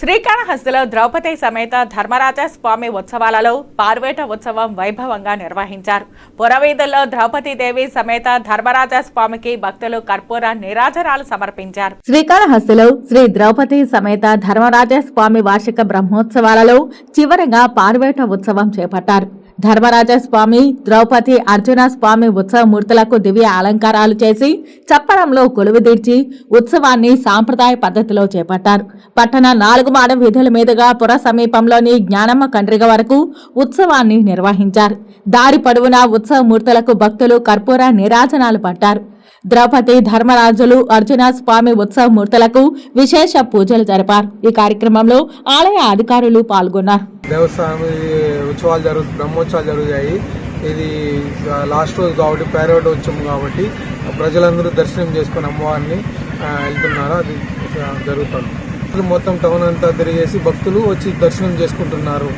శ్రీకాళహస్తిలో ద్రౌపది సమేత ధర్మరాజ స్వామి ఉత్సవాలలో పార్వేట ఉత్సవం వైభవంగా నిర్వహించారు. పురవీధుల్లో ద్రౌపదీదేవి సమేత ధర్మరాజ స్వామికి భక్తులు కర్పూర నిరాజరాలు సమర్పించారు. శ్రీకాళహస్తిలో శ్రీ ద్రౌపది సమేత ధర్మరాజ స్వామి వార్షిక బ్రహ్మోత్సవాలలో చివరగా పార్వేట ఉత్సవం చేపట్టారు. ధర్మరాజ స్వామి ద్రౌపది అర్జున స్వామి ఉత్సవమూర్తులకు దివ్య అలంకారాలు చేసి చప్పడంలో కొలువుదీర్చి ఉత్సవాన్ని సాంప్రదాయ పద్ధతిలో చేపట్టారు. పట్టణ నాలుగు మాడ వీధుల మీదుగా పుర సమీపంలోని జ్ఞానమ్మ కండ్రిగ వరకు ఉత్సవాన్ని నిర్వహించారు. దారి పొడవునా ఉత్సవమూర్తులకు భక్తులు కర్పూర నీరాజనాలు పట్టారు. ద్రౌపది ధర్మరాజులు అర్జున స్వామి ఉత్సవ మూర్తులకు విశేష పూజలు జరిపారు. ఈ కార్యక్రమంలో ఆలయ అధికారులు పాల్గొన్నారు. దేవస్వామి ఉత్సవాలు జరుగు బ్రహ్మోత్సవాలు జరుగుతాయి. ఇది లాస్ట్ రోజు కాబట్టి పేరవట ఉత్సవం కాబట్టి ప్రజలందరూ దర్శనం చేసుకుని అమ్మవారిని వెళ్తున్నారు. అది జరుగుతారు జరుగుతుంది. మొత్తం టౌన్ అంతా తిరిగేసి భక్తులు వచ్చి దర్శనం చేసుకుంటున్నారు.